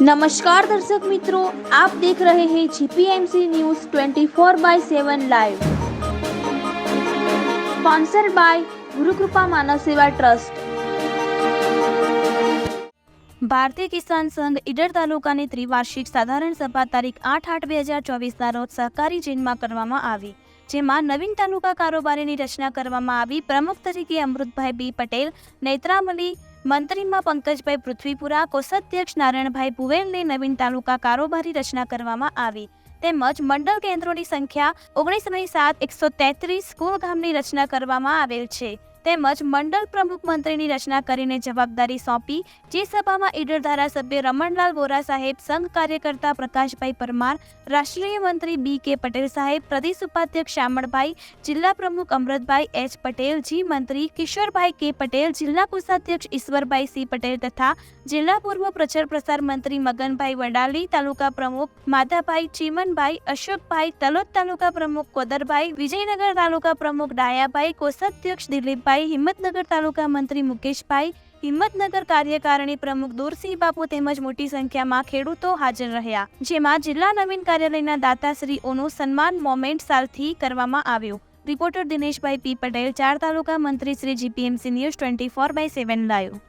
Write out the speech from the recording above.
નમસ્કાર દર્શક મિત્રો આપ દેખ રહે હૈ GPMC news 24 by 7 live sponsor by Gurukripa Manav Seva trust ભારતીય કિસાન સંઘ ઈડર તાલુકાની ત્રિવાર્ષિક સાધારણ સભા તારીખ આઠ આઠ બે હજાર ચોવીસના રોજ સહકારી જીનમાં કરવામાં આવી, જેમાં નવીન તાલુકા કારોબારીની રચના કરવામાં આવી. પ્રમુખ તરીકે અમૃતભાઈ બી પટેલ, નેત્રામલી મંત્રીમાં પંકજભાઈ પૃથ્વીપુરા, કોષાધ્યક્ષ નારાયણભાઈ ભુવેલની નવીન તાલુકા કારોબારી રચના કરવામાં આવી. તેમજ મંડળ કેન્દ્રોની સંખ્યા ઓગણીસની સાત એકસો તેત્રીસ કુલ ગામની રચના કરવામાં આવેલ છે. તેમજ મંડળ પ્રમુખ મંત્રીની રચના કરીને જવાબદારી સોંપી, જે સભામાં ઈડર ધારાસભ્ય રમણલાલ વોરા સાહેબ, સંઘ કાર્યકર્તા પ્રકાશભાઈ પરમાર, રાષ્ટ્રીય મંત્રી બી કે પટેલ સાહેબ, પ્રદેશ ઉપાધ્યક્ષ શામળભાઈ જિલ્લા પ્રમુખ અમૃતભાઈ એચ પટેલ, જી મંત્રી કિશોરભાઈ કે પટેલ, જિલ્લા કોષાધ્યક્ષ ઈશ્વરભાઈ સી પટેલ તથા જિલ્લા પૂર્વ પ્રચાર પ્રસાર મંત્રી મગનભાઈ વડાલી, તાલુકા પ્રમુખ માધાભાઈ ચીમનભાઈ, અશોકભાઈ તલોદ તાલુકા પ્રમુખ કોદરભાઈ, વિજયનગર તાલુકા પ્રમુખ ડાયાભાઈ, કોષાધ્યક્ષ દિલીપભાઈ હિંમતનગર તાલુકા મંત્રી મુકેશભાઈ, હિંમતનગર કાર્યકારિણી પ્રમુખ દોરસિંહ બાપુ તેમજ મોટી સંખ્યામાં ખેડૂતો હાજર રહ્યા. જેમાં જિલ્લા નવીન કાર્યાલયના દાતાશ્રીઓનું સન્માન મોમેન્ટ સાલથી કરવામાં આવ્યું. રિપોર્ટર દિનેશભાઈ પી પટેલ, ચાર તાલુકા મંત્રી Shri GPMC news twenty four by seven live